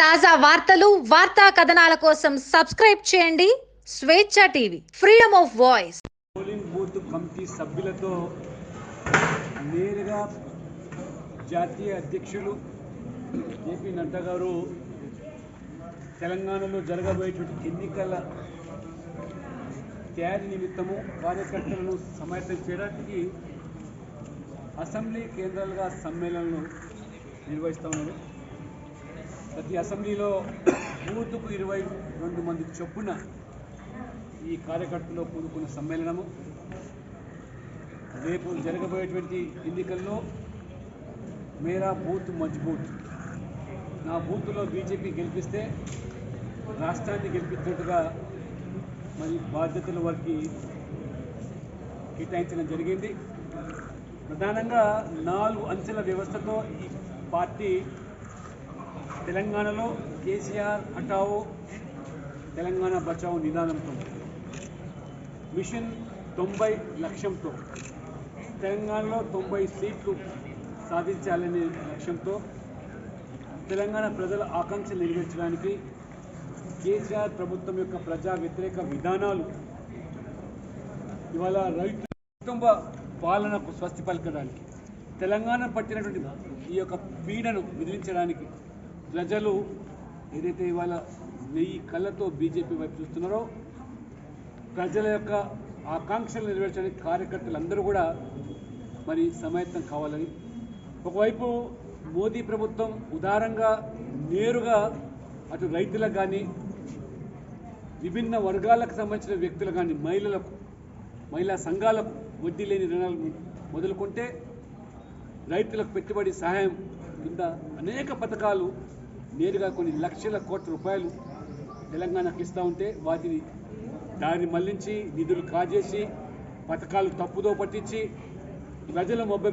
తాజా వార్తలు వార్తా కథనాల కోసం సబ్స్క్రైబ్ చేయండి. స్వేచ్ఛ TV freedom of voice. Polling booth committee సభ్యులతో నేరుగా జాతీయ అధ్యక్షులు జేపీ నడ్డా గారు తెలంగాణలో జరగబోయేటువంటి ఎన్నికల తయారీ నిమిత్తము కార్యకర్తలను సమాయత్తం చేయడానికి అసెంబ్లీ కేంద్రాలుగా సమ్మేళనలు నిర్వహిస్తూ ఉన్నారు. ప్రతి అసెంబ్లీలో బూత్కు ఇరవై రెండు మంది చొప్పున ఈ కార్యకర్తలు కూడుకున్న సమ్మేళనము. రేపు జరగబోయేటువంటి ఎన్నికల్లో మేరా బూత్ మజ్బూత్ నా బూత్లో బీజేపీ గెలిపిస్తే రాష్ట్రాన్ని గెలిపించినట్టుగా మరి బాధ్యతల వారికి కేటాయించడం జరిగింది. ప్రధానంగా నాలుగు అంచెల వ్యవస్థతో ఈ పార్టీ తెలంగాణలో కేసీఆర్ హటావో తెలంగాణ బచావో నిదానంతో మిషన్ తొంభై లక్ష్యంతో తెలంగాణలో తొంభై సీట్లు సాధించాలనే లక్ష్యంతో తెలంగాణ ప్రజల ఆకాంక్షలు నెరవేర్చడానికి కేసీఆర్ ప్రభుత్వం యొక్క ప్రజా వ్యతిరేక విధానాలు ఇవాళ రైతు కుటుంబ పాలనకు స్వస్తి పలకడానికి తెలంగాణ పట్టినటువంటి ఈ యొక్క పీడను విధించడానికి ప్రజలు ఏదైతే ఇవాళ వెయ్యి కళ్ళతో బీజేపీ వైపు చూస్తున్నారో ప్రజల యొక్క ఆకాంక్షలు నెరవేర్చడానికి కార్యకర్తలందరూ కూడా మరి సమాయత్తం కావాలని. ఒకవైపు మోదీ ప్రభుత్వం ఉదారంగా నేరుగా అటు రైతులకు కానీ విభిన్న వర్గాలకు సంబంధించిన వ్యక్తులు కానీ మహిళలకు మహిళా సంఘాలకు వడ్డీ లేని రుణాలు మొదలుకుంటే రైతులకు పెట్టుబడి సహాయం కింద అనేక పథకాలు నేరుగా కొన్ని లక్షల కోట్ల రూపాయలు తెలంగాణకు ఇస్తూ ఉంటే వాటిని దారి మళ్ళించి నిధులు కాజేసి పథకాలు తప్పుదో పట్టించి ప్రజలు మొబ్బ